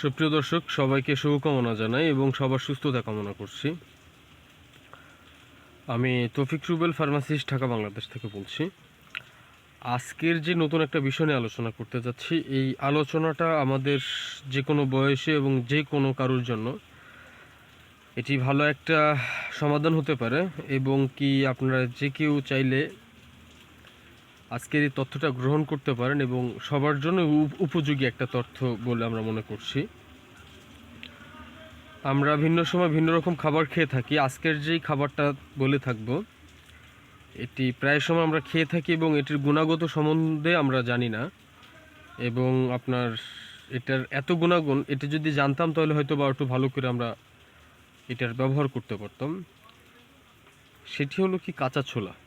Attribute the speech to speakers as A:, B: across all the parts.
A: সুপ্রিয় দর্শক, সবাইকে শুভকামনা জানাই এবং সবার সুস্থতা কামনা করছি। আমি তৌফিক রুবেল ফার্মাসিস্ট ঢাকা, বাংলাদেশ থেকে বলছি। আজকের যে নতুন একটা বিষয় নিয়ে আলোচনা করতে যাচ্ছি, এই আলোচনাটা আমাদের যে কোনো বয়সে এবং যে কোনো কারোর জন্য এটি ভালো একটা সমাধান হতে পারে এবং কি আপনারা যে কেউ চাইলে আজকের এই তথ্যটা গ্রহণ করতে পারেন এবং সবার জন্য উপ- উপযোগী একটা তথ্য বলে আমরা মনে করছি। আমরা ভিন্ন সময় ভিন্ন রকম খাবার খেয়ে থাকি। আজকের যেই খাবারটা বলে থাকব, এটি প্রায় সময় আমরা খেয়ে থাকি এবং এটির গুণাগত সম্বন্ধে আমরা জানি না। এবং আপনার এটার এত গুণাগুণ, এটি যদি জানতাম তাহলে হয়তো বা একটু ভালো করে আমরা এটার ব্যবহার করতে পারতাম। সেটি হলো কি কাঁচা ছোলা।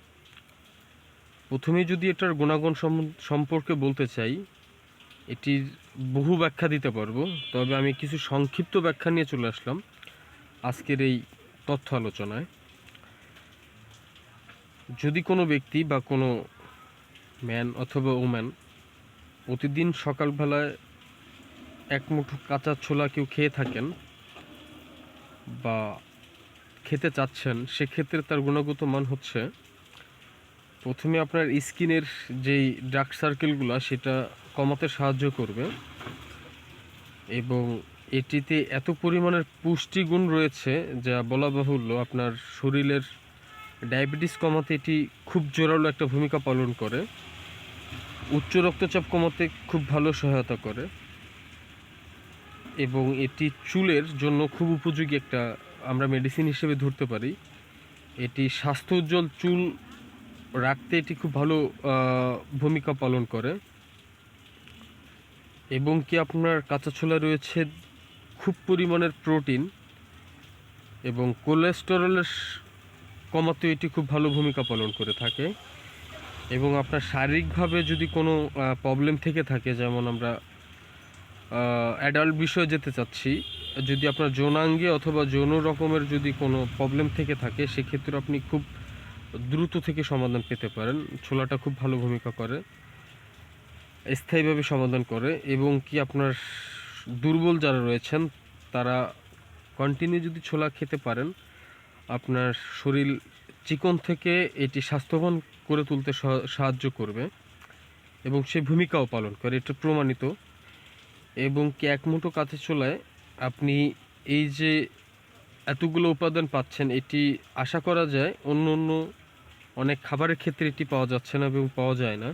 A: প্রথমে যদি এটার গুণাগুণ সম্পর্কে বলতে চাই এটির বহু ব্যাখ্যা দিতে পারব, তবে আমি কিছু সংক্ষিপ্ত ব্যাখ্যা নিয়ে চলে আসলাম আজকের এই তথ্য আলোচনায়। যদি কোনো ব্যক্তি বা কোনো ম্যান অথবা ওম্যান প্রতিদিন সকালবেলায় এক মুঠো কাঁচা ছোলা কেউ খেয়ে থাকেন বা খেতে চাচ্ছেন, সেক্ষেত্রে তার গুণগত মান হচ্ছে প্রথমে আপনার স্কিনের যেই ডার্ক সার্কেলগুলো, সেটা কমাতে সাহায্য করবে। এবং এটিতে এত পরিমাণের পুষ্টিগুণ রয়েছে যা বলা বাহুল্য, আপনার শরীরের ডায়াবেটিস কমাতে এটি খুব জোরালো একটা ভূমিকা পালন করে। উচ্চ রক্তচাপ কমাতে খুব ভালো সহায়তা করে। এবং এটি চুলের জন্য খুব উপযোগী একটা, আমরা মেডিসিন হিসেবে ধরতে পারি। এটি স্বাস্থ্য উজ্জ্বল চুল রাখতে এটি খুব ভালো ভূমিকা পালন করে। এবং কি আপনার কাঁচা ছোলা রয়েছে খুব পরিমাণের প্রোটিন এবং কোলেস্টেরলের স- কমাতে এটি খুব ভালো ভূমিকা পালন করে থাকে। এবং আপনার শারীরিকভাবে যদি কোনো প্রবলেম থেকে থাকে, যেমন আমরা অ্যাডাল্ট বিষয়ে যেতে চাচ্ছি, যদি আপনার যৌনাঙ্গে অথবা যৌন রকমের যদি কোনো প্রবলেম থেকে থাকে, সেক্ষেত্রে আপনি খুব দ্রুত থেকে সমাধান পেতে পারেন। ছোলাটা খুব ভালো ভূমিকা করে। স্থায়ীভাবে সমাধান করে এবং কি আপনার দুর্বল যারা রয়েছেন, তারা কন্টিনিউ যদি ছোলা খেতে পারেন, আপনার শরীর চিকন থেকে এটি স্বাস্থ্যবান করে তুলতে সহ- সাহায্য করবে এবং সে ভূমিকাও পালন করে, এটা প্রমাণিত। এবং কি এক মুঠো কাছে চলায় আপনি এই যে এতগুলো উপাদান পাচ্ছেন, এটি আশা করা যায় অন্য অন্য অনেক খাবারের ক্ষেত্রে এটি পাওয়া যাচ্ছে না এবং পাওয়া যায় না।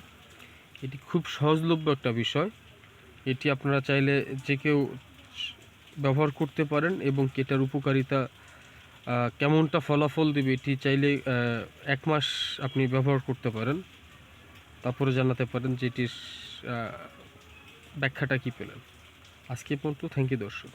A: এটি খুব সহজলভ্য একটা বিষয়। এটি আপনারা চাইলে যে কেউ ব্যবহার করতে পারেন এবং কি এটার উপকারিতা কেমনটা ফলাফল দেবে এটি চাইলে এক মাস আপনি ব্যবহার করতে পারেন। তারপরে জানাতে পারেন যে এটির ব্যাখ্যাটা কী পেলেন। আজকে পর্যন্ত। থ্যাংক ইউ দর্শক।